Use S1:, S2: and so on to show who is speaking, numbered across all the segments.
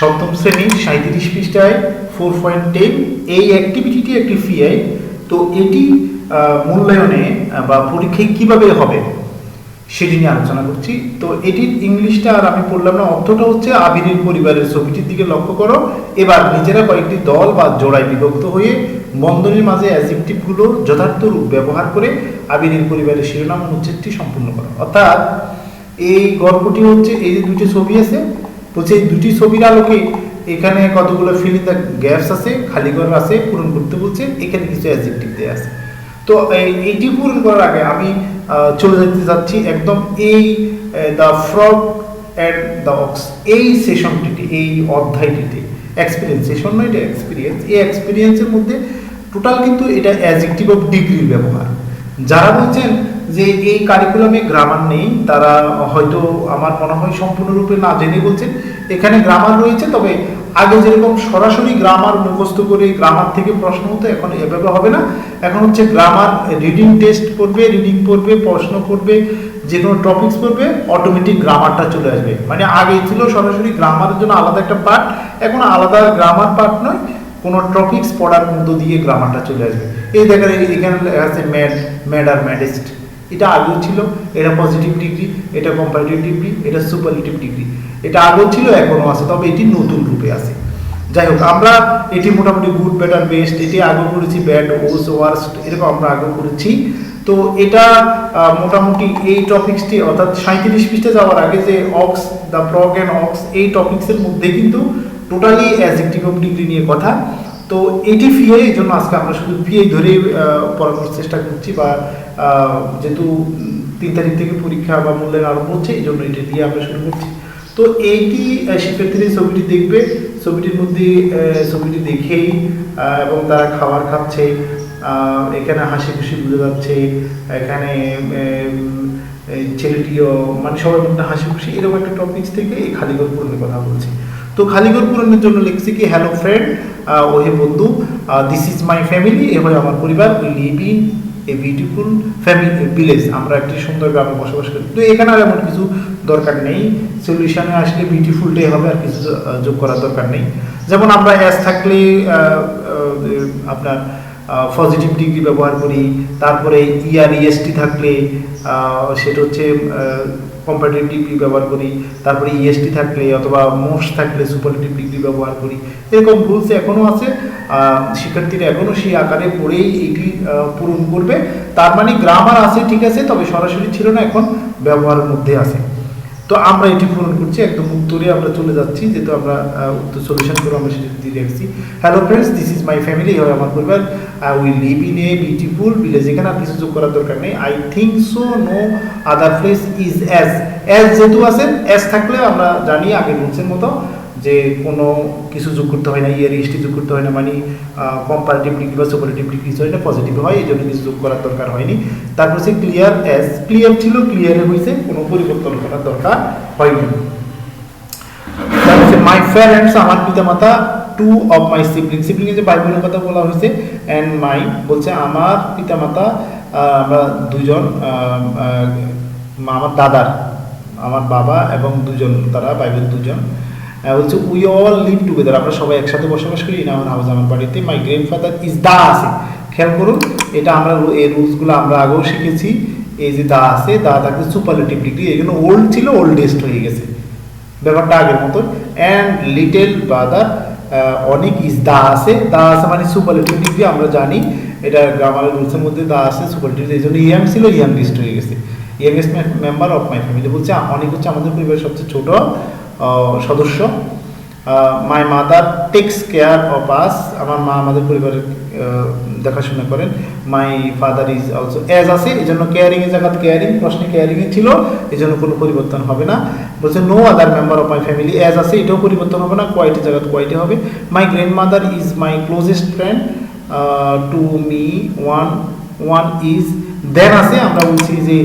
S1: সপ্তম শ্রেণি সাঁত্রিশ পৃষ্ঠায় ফোর পয়েন্ট টেন এই অ্যাক্টিভিটিটি একটি ফিআই তো এটি মূল্যায়নে বা পরীক্ষায় কীভাবে হবে, সেটি নিয়ে আলোচনা করছি। তো এটির ইংলিশটা আর আমি পড়লাম না, অর্থটা হচ্ছে আবিরের পরিবারের ছবিটির দিকে লক্ষ্য করো। এবার নিজেরা কয়েকটি দল বা জোড়ায় বিভক্ত হয়ে বন্ধনীর মাঝে অ্যাজেক্টিভগুলো যথার্থ রূপ ব্যবহার করে আবিরের পরিবারের শিরোনাম অনুচ্ছেদটি সম্পূর্ণ করো। অর্থাৎ এই গল্পটি হচ্ছে, এই যে দুটি ছবি আছে বলছে সেই দুটি ছবির আলোকে এখানে কতগুলো ফিলিং দ্য গ্যাপস আছে, খালি ঘর আছে, পূরণ করতে বলছে, এখানে কিছু অ্যাজেক্টিভ দেওয়া আছে। তো, এই- এইটি পূরণ করার আগে আমি চলে যেতে যাচ্ছি একদম এই the frog and the ox এই সেশনটিতে এই অধ্যায়টিতে। এক্সপিরিয়েন্স সেশন নয়, এটা এক্সপিরিয়েন্স এই এক্সপিরিয়েন্সের মধ্যে টোটাল কিন্তু এটা অ্যাজেক্টিভ অফ ডিগ্রির ব্যবহার। যারা বলছেন যে এই কারিকুলামে গ্রামার নেই, তারা হয়তো আমার মনে হয় সম্পূর্ণরূপে না জেনে বলছেন। এখানে গ্রামার রয়েছে, তবে আগে যেরকম সরাসরি গ্রামার মুখস্থ করে গ্রামার থেকে প্রশ্ন হতো, এখন এভাবে হবে না। এখন হচ্ছে গ্রামার রিডিং টেস্ট করবে রিডিং পড়বে, প্রশ্ন করবে, যে কোনো টপিকস পড়বে অটোমেটিক গ্রামারটা চলে আসবে। মানে আগে ছিল সরাসরি গ্রামারের জন্য আলাদা একটা পার্ট এখন আলাদা গ্রামার পার্ট নয়, কোনো টপিকস পড়ার মধ্য দিয়ে গ্রামারটা চলে আসবে। এই দেখেন, এখানে আছে ম্যাড ম্যাড আর ম্যাডেস্ট এটা আগেও ছিল, এটা পজিটিভ ডিগ্রি এটা কম্পারেটিভ ডিগ্রি এটা সুপারলেটিভ ডিগ্রি এটা আগেও ছিল, এখনও আছে, তবে এটি নতুন রূপে আছে। যাই হোক, আমরা এটি মোটামুটি গুড বেটার বেস্ট এটি আগেও করেছি ব্যাড ওস ওয়ার্স্ট এরকম আমরা আগেও করেছি। তো এটা মোটামুটি এই টপিক্সটি অর্থাৎ সাঁত্রিশ পৃষ্ঠে যাওয়ার আগে যে ox the frog and ox এই টপিক্সের মধ্যে কিন্তু টোটালি অ্যাজেক্টিভ অফ ডিগ্রি নিয়ে কথা। তো এটি ফিএ এই জন্য আজকে আমরা শুধু ফিএ ধরে পড়ানোর চেষ্টা করছি বা যেহেতু তিন তারিখ থেকে পরীক্ষা বা মূল্যায়ন আরম্ভ হচ্ছে, এই জন্য এটা দিয়ে আমরা শুরু করছি। তো এইটি শিক্ষার্থীরা ছবিটি দেখবে। ছবিটির মধ্যে ছবিটি দেখেই এবং তারা খাবার খাচ্ছে এখানে হাসি খুশি বোঝা যাচ্ছে, এখানে ছেলেটিও মানে সবার মধ্যে হাসি খুশি, এরকম একটা টপিক্স থেকে এই খালিগর পূরণের কথা বলছি। তো খালিগর পূরণের জন্য লিখছি কি হ্যালো ফ্রেন্ড ও হে বন্ধু দিস ইজ মাই ফ্যামিলি এ হয় আমার পরিবার we live in a beautiful family village আমরা একটি সুন্দর গ্রামে বসবাস করি। তো এখানে আর এমন কিছু দরকার নেই। সলিউশনে আসলে বিউটিফুলটাই হবে আর কিছু যোগ করার দরকার নেই। যেমন আমরা অ্যাস থাকলে আপনার পজিটিভ ডিগ্রি ব্যবহার করি। তারপরে ইয়ার ইএসটি থাকলে আহ, সেটা হচ্ছে কম্পারেটিভ ডিগ্রি ব্যবহার করি, তারপরে ইএসটি থাকলে অথবা মোস থাকলে সুপারলেটিভ ডিগ্রি ব্যবহার করি। এরকম রুলস এখনও আছে। শিক্ষার্থীরা এখনও সেই আকারে পড়েই এটি পূরণ করবে। তার মানে গ্রামার আছে, ঠিক আছে, তবে সরাসরি ছিল না, এখন ব্যবহারের মধ্যে আছে। তো আমরা এটি পূরণ করছি, একদম উত্তরে আমরা চলে যাচ্ছি, যেহেতু আমরা উত্তর সলিউশন করে আমরা সেটি দিয়ে রাখছি। Hello friends this is my family হয় আমার পরিবার। We live in a beautiful village এখানে আর কিছু যোগ করার দরকার নেই। I think so no other place is as as যেহেতু আছে অ্যাজ থাকলে আমরা জানি আগে বলছেন মতো। যে কোনো কিছু যোগ করতে হয় না ইয়ার হিস্ট্রি যোগ করতে হয় না মানে কম্পারেটিভ ডিগ্রি বা সুপারেটিভ ডিগ্রি হয় না পজিটিভ হয়, এই জন্য কিছু যোগ করার দরকার হয়নি। তারপর হচ্ছে ক্লিয়ার অ্যাজ ক্লিয়ার ছিল ক্লিয়ারে হয়েছে কোনো পরিবর্তন করার দরকার হয়নি। মাই প্যারেন্টস আমার পিতামাতা two of my sibling sibling যে ভাই বোনের কথা বলা হয়েছে অ্যান্ড মাই বলছে আমার পিতামাতা আমরা দুজন আমার দাদার, আমার বাবা এবং দুজন, তারা ভাই বোন দুজন বলছে উই অল লিভ টুগেদার আমরা সবাই একসাথে বসবাস করি ইন আমার আমার বাড়িতে মাই গ্র্যান্ড ফাদার ইজ দা আছে। খেয়াল করুন, এটা আমরা এই রুলসগুলো আমরা আগেও শিখেছি, এই যে দা আছে, দা থাকলে সুপারলেটিভ ডিগ্রি এগুলো ওল্ড ছিল ওল্ডেস্ট হয়ে গেছে। ব্যাপারটা আগের মতন অ্যান্ড লিটেল ব্রাদার অনেক ইজ দা আছে। দা আছে মানে সুপারলেটিভ ডিগ্রি আমরা জানি। এটা গ্রামারের রুলসের মধ্যে দা আছে সুপারলেটিভ এই জন্য ইয়াং ছিল ইয়াং লিস্ট হয়ে গেছে। Youngest member of my family বলছে, অনেক হচ্ছে আমাদের পরিবারের সবচেয়ে ছোট সদস্য। My mother takes care of us আমার মা আমাদের পরিবারের দেখাশোনা করেন। My father is also as আছে এই জন্য কেয়ারিং এর জায়গা কেয়ারিং প্রশ্নে কেয়ারিং এ ছিল। এই জন্য কোনো পরিবর্তন হবে না। বলছে no other member of my family as আছে এটাও পরিবর্তন হবে না। কোয়াইটের জায়গা কোয়াইটে হবে। My grandmother is my closest friend to me one one is then আছে, আমরা বলছি যে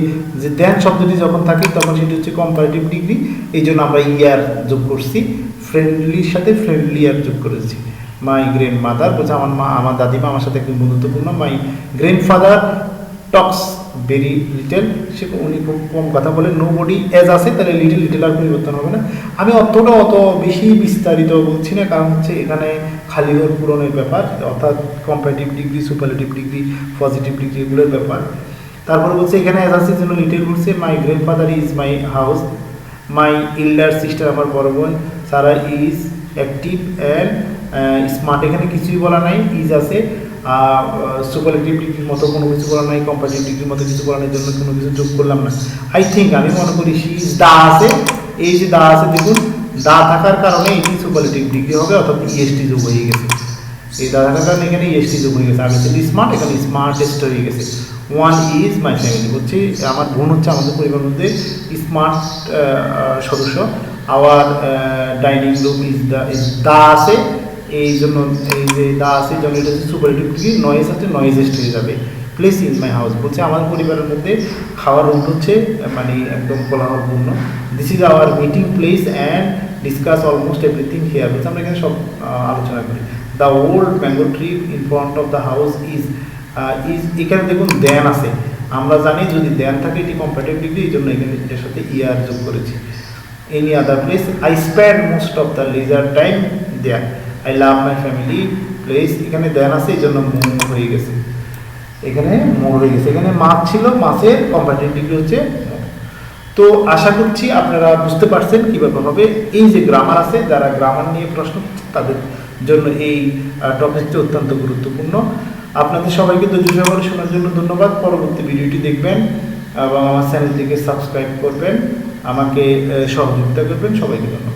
S1: যে দেন শব্দটি যখন থাকে, তখন সেটি হচ্ছে কম্পারেটিভ ডিগ্রি এই জন্য আমরা ইয়ার যোগ করছি। ফ্রেন্ডলির সাথে ফ্রেন্ডলি ইয়ার যোগ করেছি। মাই গ্র্যান্ড মাদার বলছে, আমার মা, আমার দাদিমা আমার সাথে একদম বন্ধুত্বপূর্ণ। My grandfather talks very little সে উনি খুব কম কথা বলেন নো বডি এজ আছে, তাহলে লিটিল লিটেল আর পরিবর্তন হবে না। আমি অতটা অত বেশি বিস্তারিত বলছি না, কারণ হচ্ছে এখানে খালি ঘর পূরণের ব্যাপার, অর্থাৎ comparative degree superlative degree positive degree এগুলোর ব্যাপার। তারপরে বলছে, এখানে আছে জন্য লিটিল বলছে my grandfather is my house my elder sister আমার বড় বোন Sara is active and smart এখানে কিছুই বলা নাই ইজ আছে সুপারলেটিভ ডিগ্রির মতো কোনো কিছু বলা নাই কম্পারেটিভ ডিগ্রির মতো কিছু বলানোর জন্য কোনো কিছু যোগ করলাম না। আই থিঙ্ক আমি মনে করি সি ইজ দা আছে, এই যে দা আছে, দেখুন, দা থাকার কারণে এটি সুপারলেটিভ ডিগ্রি হবে, অর্থাৎ ইএসটি যোগ হয়ে গেছে। এই দা থাকার কারণে এখানে ইএসটি যোগ হয়ে গেছে। আগে ছিল স্মার্ট এখানে স্মার্টেস্ট হয়ে গেছে। ওয়ান ইজ মাই ফ্যামিলি বলছি আমার বোন হচ্ছে আমাদের পরিবারের মধ্যে স্মার্ট সদস্য। Our dining room is the is the আছে। এই জন্য, এই যে দা আছে জন্য এটা হচ্ছে সুপারলেটিভ ডিগ্রি নয়েজ আছে নয়েজেস্ট হয়ে যাবে। প্লেস ইন মাই হাউস বলছে আমার পরিবারের মধ্যে খাওয়ার রুম হচ্ছে মানে একদম কোলাহলপূর্ণ। This is our meeting place and discuss almost everything here বলছে আমরা এখানে সব আলোচনা করি। The old mango tree in front of the house is এখানে দেখুন দেন আছে। আমরা জানি যদি দেন থাকে, এটি কম্পারেটিভ ডিগ্রি এই জন্য এখানে এটার সাথে ইয়ার যোগ করেছি। Any other place I spend most of the leisure time there I love my family place এখানে দেন আছে, এই জন্য মোর হয়ে গেছে। এখানে মোর হয়ে গেছে। এখানে মাছ ছিল মাছের কম্পারেটিভ ডিগ্রি হচ্ছে তো আশা করছি আপনারা বুঝতে পারছেন কীভাবে হবে। এই যে গ্রামার আছে, যারা গ্রামার নিয়ে প্রশ্ন তাদের জন্য এই টপিকটি অত্যন্ত গুরুত্বপূর্ণ। আপনাদের সবাইকে ধৈর্য সহকারে শোনার জন্য ধন্যবাদ। পরবর্তী ভিডিওটি দেখবেন এবং আমার চ্যানেলটিকে সাবস্ক্রাইব করবেন। আমাকে সহযোগিতা করবেন। সবাইকে ধন্যবাদ।